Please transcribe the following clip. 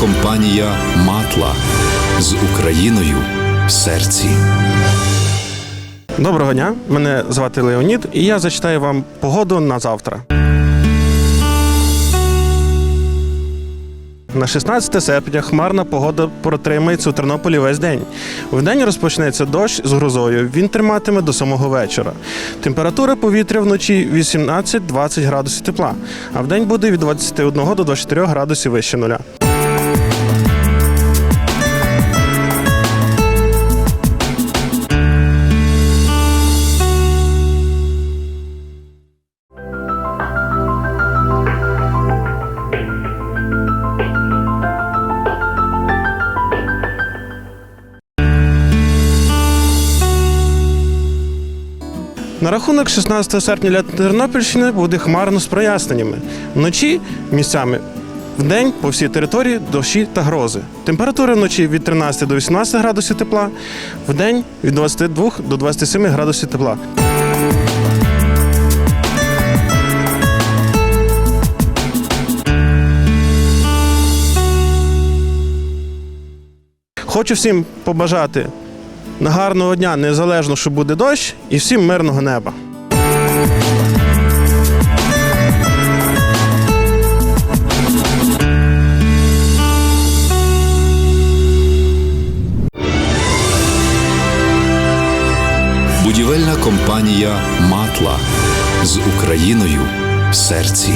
компанія Матла з Україною в серці. Доброго дня, мене звати Леонід, і я зачитаю вам погоду на завтра. На 16 серпня хмарна погода протримається у Тернополі весь день. Вдень розпочнеться дощ з грозою. Він триматиме до самого вечора. Температура повітря вночі 18-20 градусів тепла, а вдень буде від 21 до 24 градусів вище нуля. На рахунок 16 серпня для Тернопільщини буде хмарно з проясненнями. Вночі місцями вдень по всій території дощі та грози. Температура вночі від 13 до 18 градусів тепла, вдень від 22 до 27 градусів тепла. Хочу всім побажати на гарного дня, незалежно, що буде дощ, і всім мирного неба. Будівельна компанія Матла з Україною в серці.